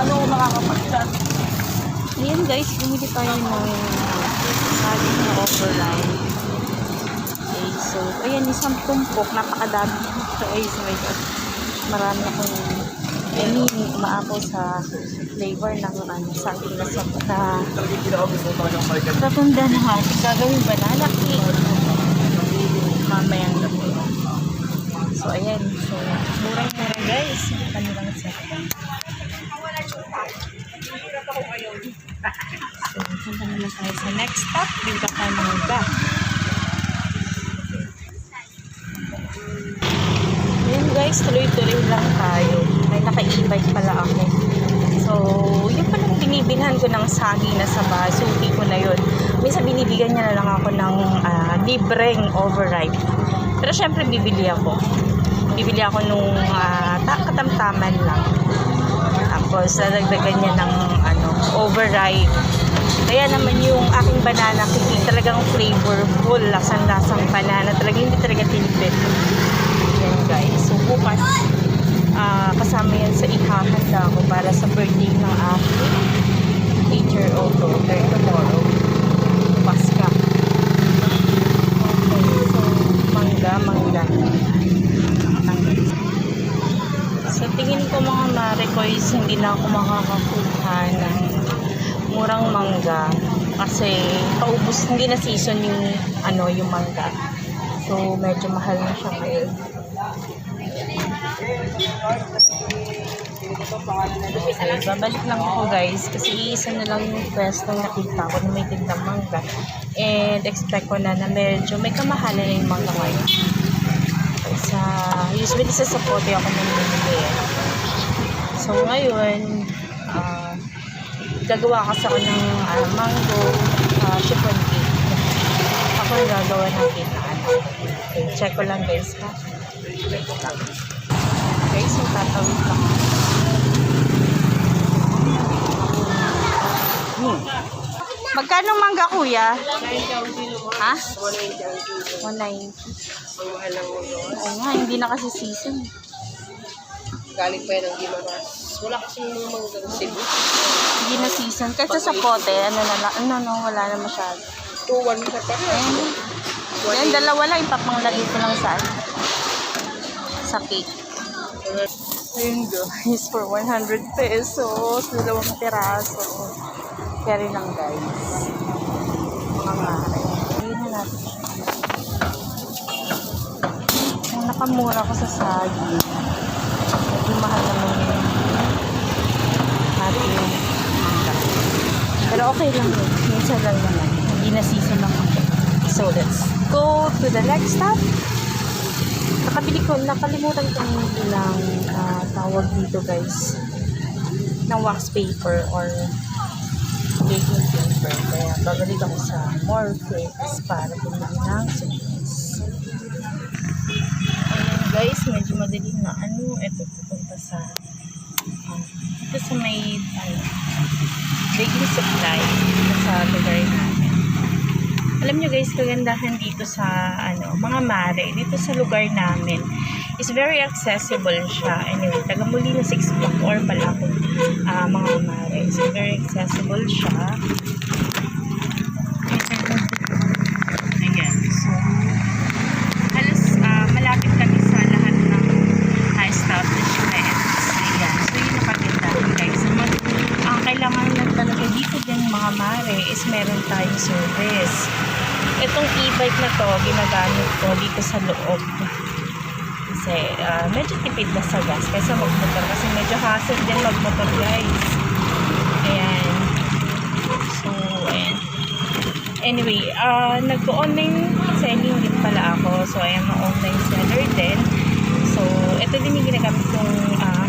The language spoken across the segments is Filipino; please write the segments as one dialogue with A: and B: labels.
A: Paano ako makakapagsa?
B: Ayan guys, bumili tayo ng saging na override. Okay, so, ayan, isang tumpok, napakadami. Guys, oh my God. Marami akong, I mean, umaapo sa flavor ng ano, saging na sa
A: hindi ako gusto talagang balikan.
B: Ratunda na nga. Gagawin banana cake. Mamayang gabi. So, ayan. So, murang-mura guys. Yung kanilang set. So, punta naman tayo sa next stop. Dito tayo mga iba. Ayan guys, tuloy-tuloy lang tayo. May naka-e-bike pala ako. So, yun palang binibilhan ko ng saging na sa basuki ko na yun. Minsan binibigyan niya na lang ako ng ah, libreng overripe. Pero syempre bibili ako. Bibili ako nung uh, katamtaman lang. Tapos, dadagdagan niya ng ano, overripe. Kaya naman yung aking banana cake talagang flavorful, lasang-lasang banana. Talaga hindi talaga tinipid. Yan guys. So bukas, ah, kasama yan sa ihahanda ko para sa birthday ng aking teacher October tomorrow. Bukas ka. Okay, so mangga, mangga. Sa tingin ko mga mare ko is hindi na ako makakakuha ng murang mangga kasi paubos hindi na season yung ano yung mangga. So medyo mahal na siya ngayon. Okay, babalik lang ako guys kasi isa na lang yung pwesto na nakita ko na may tindang mangga and expect ko na na medyo may kamahalan na yung mangga ngayon. Sa, usually sa sapote ako namimili eh. So ngayon, ah, gagawa kasi ako ng ah, mango uh, chiffon cake. Ako yung gagawa ng cake na ano. Okay, check ko lang guys ha. Okay, so tatawid ako. Hmm. Magkano mangga kuya? Ha? 190. Oo nga, hindi na kasi season.
C: Galing pa yan ng Gimaras. Wala kasi yung mga ganun Cebu.
B: Hindi na season. Kasi sa pote, ano na lang, ano, no, wala na masyado.
C: 2-1 sa pa rin.
B: Ayan. Yan, dalawa lang. Ipapanglagay ko lang sa, sa cake. Ayun guys, for 100 pesos, dalawang piraso. Carry lang guys. Mga. Ayun na natin. Ang nakamura ko sa saging. Medyo mahal naman yun. Ating mangga. Pero okay lang yun. Minsan lang naman. Hindi na season lang ako. So let's go to the next stop. Nakabili ko, nakalimutan ko yung bilang ah, tawag dito guys ng wax paper or baking paper. Kaya babalik ako sa more flakes para bumili ng. Ayan guys, medyo madaling na ano. Ito pupunta sa sa may ano, baking supply sa lugar namin. Alam nyo guys, kagandahan dito sa ano, mga mare, dito sa lugar namin is very accessible siya. Anyway, taga muli na 6 block or pala ako ah, mga mare. So, very accessible siya. Ayan. So, halos ah, malapit kami sa lahat ng ah, establishments. Ayan. So, yun ang kagandahan guys. Ang, mag- ang kailangan lang talaga dito din mga mare is meron tayong service. Itong e-bike na to, ginagamit ko dito sa loob. Kasi ah, medyo tipid na sa gas kaysa magmotor. Kasi medyo hassle din magmotor guys. Ayan. So, ayan. Anyway, ah nag-online selling din pala ako. So, I am an online seller din. So, ito din yung ginagamit kong ah,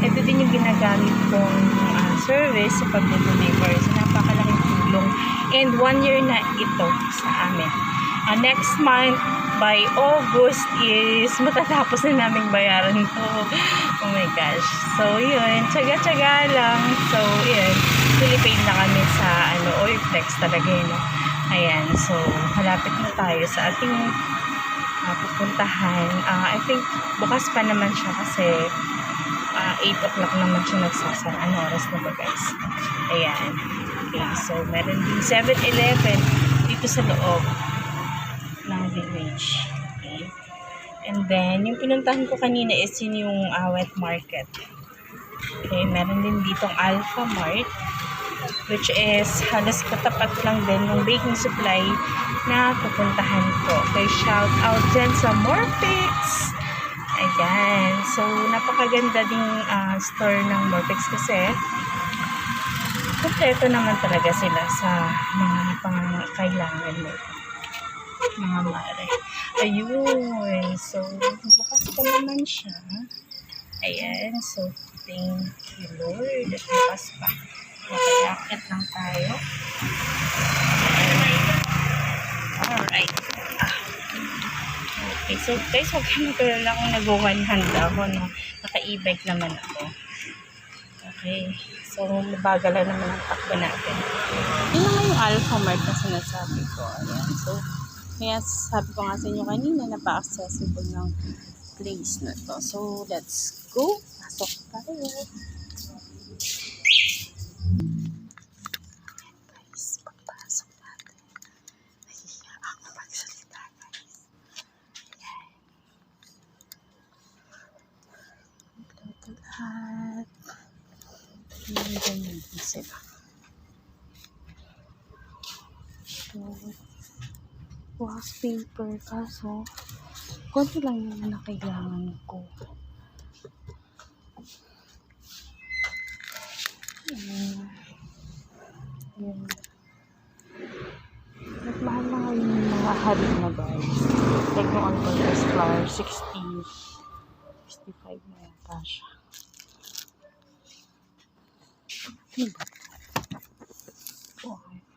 B: ito din yung ginagamit kong ah, service sa pag-deliver. So, napakalaking tulong. And one year na ito sa amin. Ah, next month, by August is matatapos na namin bayaran to. Oh my gosh. So, yun. Tsaga-tsaga lang. So, yun. Philippine na kami sa ano, Oilflex talaga yun. no? Ayan. So, malapit na tayo sa ating ah, pupuntahan. Ah, I think bukas pa naman siya kasi ah, 8 o'clock naman siya nagsasara. Ano oras na ba guys? Ayan. Okay, so meron din 7-Eleven dito sa loob village. Okay. And then, yung pinuntahan ko kanina is yun yung uh, wet market. Okay, meron din ditong Alpha Mart which is halos katapat lang din ng baking supply na pupuntahan ko. Okay, shout out dyan sa Morpix! Ayan. So, napakaganda ding ah, store ng Morpix kasi kompleto naman talaga sila sa mga pangangailangan mo. Mga mare. Ayun. So, bukas pa naman siya. Ayan. So, thank you, Lord. At bukas pa. Okay, akit lang tayo. Alright. Ah. Okay, so guys, huwag kayo magkalala kung nag-one hand ako, no? Naka-e-bike naman ako. Okay. So, mabagal lang naman ang takbo natin. Yun naman yung Alpha Mart na sinasabi ko. Ayan. Kaya sabi ko nga sa inyo kanina, napa-accessible ng place na to. So, let's go. Pasok tayo. Lahat. Ganyan din sila. Ito. Wax paper. Kaso, konti lang naman na kailangan ko. Ayan. Ayan. Mas mahal na ngayon yung mga hari na guys. Like yung all-purpose flour, 60. 65 na yata siya. Ano ba? Okay.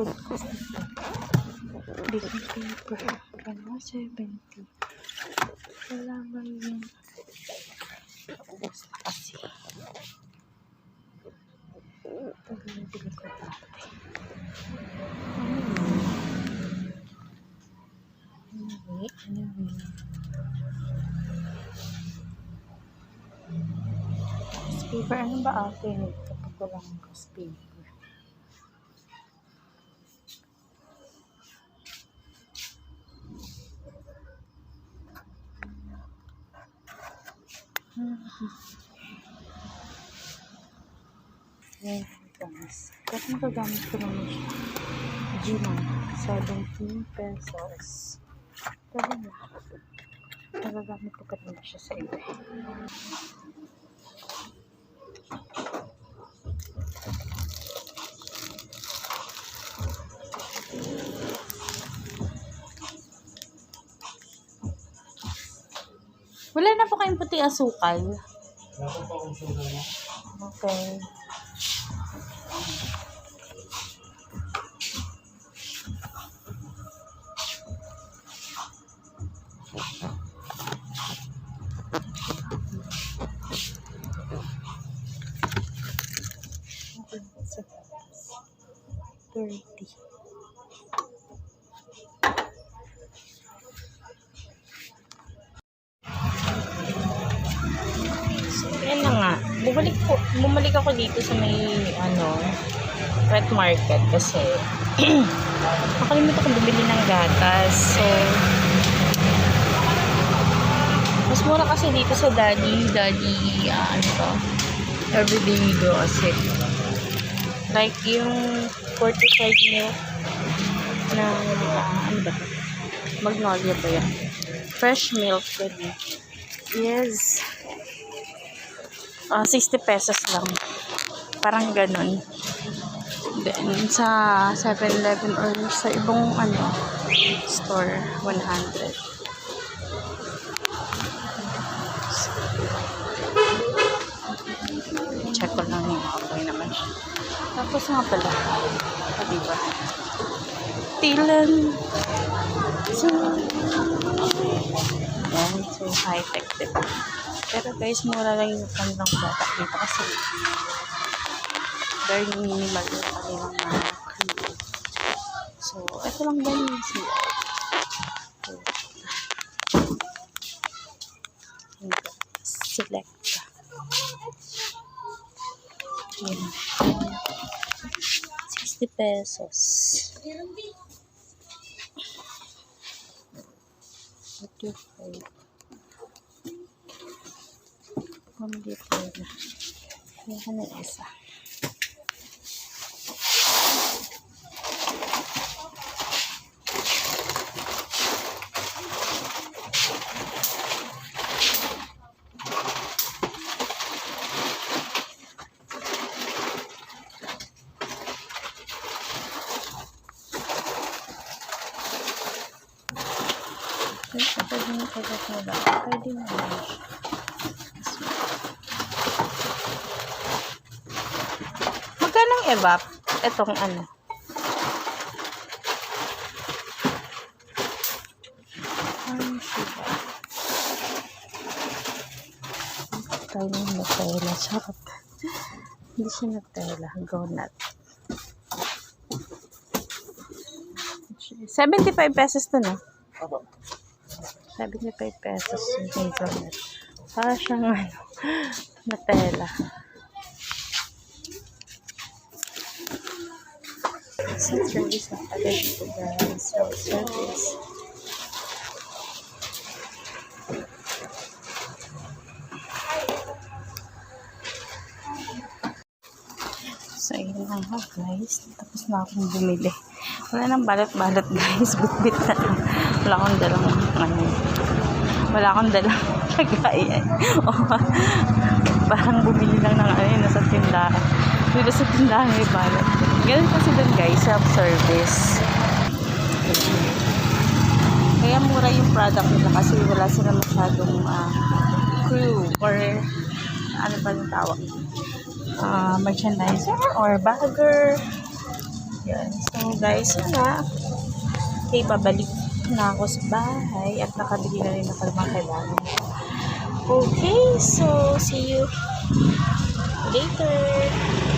B: Food cost ito. Baking paper. Ano? 70. Wala ba yun? Ubus na kasi. Ito binibili ko dati. Anyway, anyway. Paper. Ano ba akin? Kapag walang ghost paper. Ayan, guys. Kasi nagagamit ko naman siya. Gina, 17 pesos. Pero na. Nagagamit ko pa rin siya sa iba. Wala na po kayong puti asukal. Okay. Thirty. So, na nga. Bumalik, po, bumalik ako dito sa may, ano, wet market kasi nakalimutan ko bumili ng gatas. So, mas mura kasi dito sa Daddy, Daddy, ah, ano to, everyday grocery. Like yung 45 milk na, ah, ano ba to? Magnolia ba yan? Fresh milk, pwede. Yes. Ah, 60 pesos lang. Parang ganun. Then, sa 7-Eleven or sa ibang ano, store, 100. Check ko lang yung okay naman. Tapos nga pala, ah, diba? Tilan. So, yan. So, high-tech, diba? Pero guys, mura lang yung kanilang bata dito kasi very minimal yung kanilang mga crew. So, ito lang ba yung sila? Selecta. Yan. 60 pesos. Pwede. Kaya ka na isa. Pwede mo pagkat mo ba? Pwede mo ba? Magkano ang evap? Etong ano? Ano? Tayo ng Nutella. Sarap. Hindi siya Nutella. Donut. 75 pesos to, no?
A: Opo.
B: 75 pesos yung hazelnut. Para siyang ano, Nutella. Self-service na pala dito guys. Self-service. So, yun lang ha guys. Tapos na akong bumili. Wala nang balot-balot guys. Bit-bit na lang. Wala akong dalang ano. Wala akong dalang kagayan. O, parang bumili lang ng ano yun nasa tindahan. Dito sa tindahan may balot. Ganun kasi dun guys, self-service. Kaya mura yung product nila kasi wala sila masyadong ah, crew or ano ba yung tawag? ah merchandiser or bagger. Yan. So, guys, yun na. Okay, babalik na ako sa bahay at nakabili na rin ako ng mga kailangan. Okay, so, see you later.